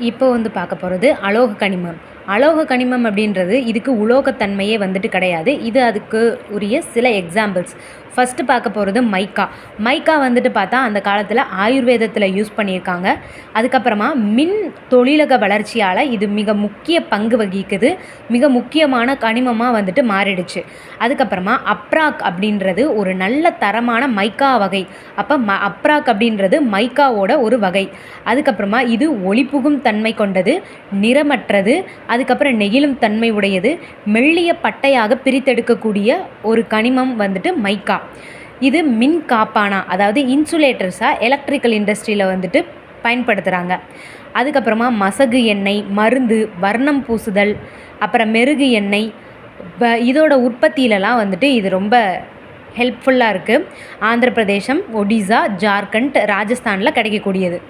இப்போ வந்து பார்க்க போகிறது அலோக கனிமம். அலோக கனிமம் அப்படின்றது இதுக்கு உலோகத்தன்மையே வந்துட்டு கிடையாது. இது அதுக்கு உரிய சில எக்ஸாம்பிள்ஸ் ஃபஸ்ட்டு பார்க்க போகிறது மைக்கா. மைக்கா வந்துட்டு பார்த்தா அந்த காலத்தில் ஆயுர்வேதத்தில் யூஸ் பண்ணியிருக்காங்க. அதுக்கப்புறமா மின் தொழிலக வளர்ச்சியால் இது மிக முக்கிய பங்கு வகிக்குது. மிக முக்கியமான கனிமமாக வந்துட்டு மாறிடுச்சு. அதுக்கப்புறமா அப்ராக் அப்படின்றது ஒரு நல்ல தரமான மைக்கா வகை. அப்போ ம அப்ராக் அப்படின்றது மைக்காவோட ஒரு வகை. அதுக்கப்புறமா இது ஒளிபுகும் தன்மை கொண்டது நிறமற்றது அது அதுக்கப்புறம் நெகிழும் தன்மை உடையது. மெல்லிய பட்டையாக பிரித்தெடுக்கக்கூடிய ஒரு கனிமம் வந்துட்டு மைக்கா. இது மின் காப்பானா அதாவது இன்சுலேட்டர்ஸாக எலக்ட்ரிக்கல் இண்டஸ்ட்ரியில் வந்துட்டு பயன்படுத்துகிறாங்க அதுக்கப்புறமா மசகு எண்ணெய் மருந்து வர்ணம் பூசுதல் அப்புறம் மெருகு எண்ணெய் இப்போ இதோட உற்பத்தியிலலாம் வந்துட்டு இது ரொம்ப ஹெல்ப்ஃபுல்லாக இருக்குது ஆந்திர பிரதேசம் ஒடிசா ஜார்க்கண்ட் ராஜஸ்தானில் கிடைக்கக்கூடியது.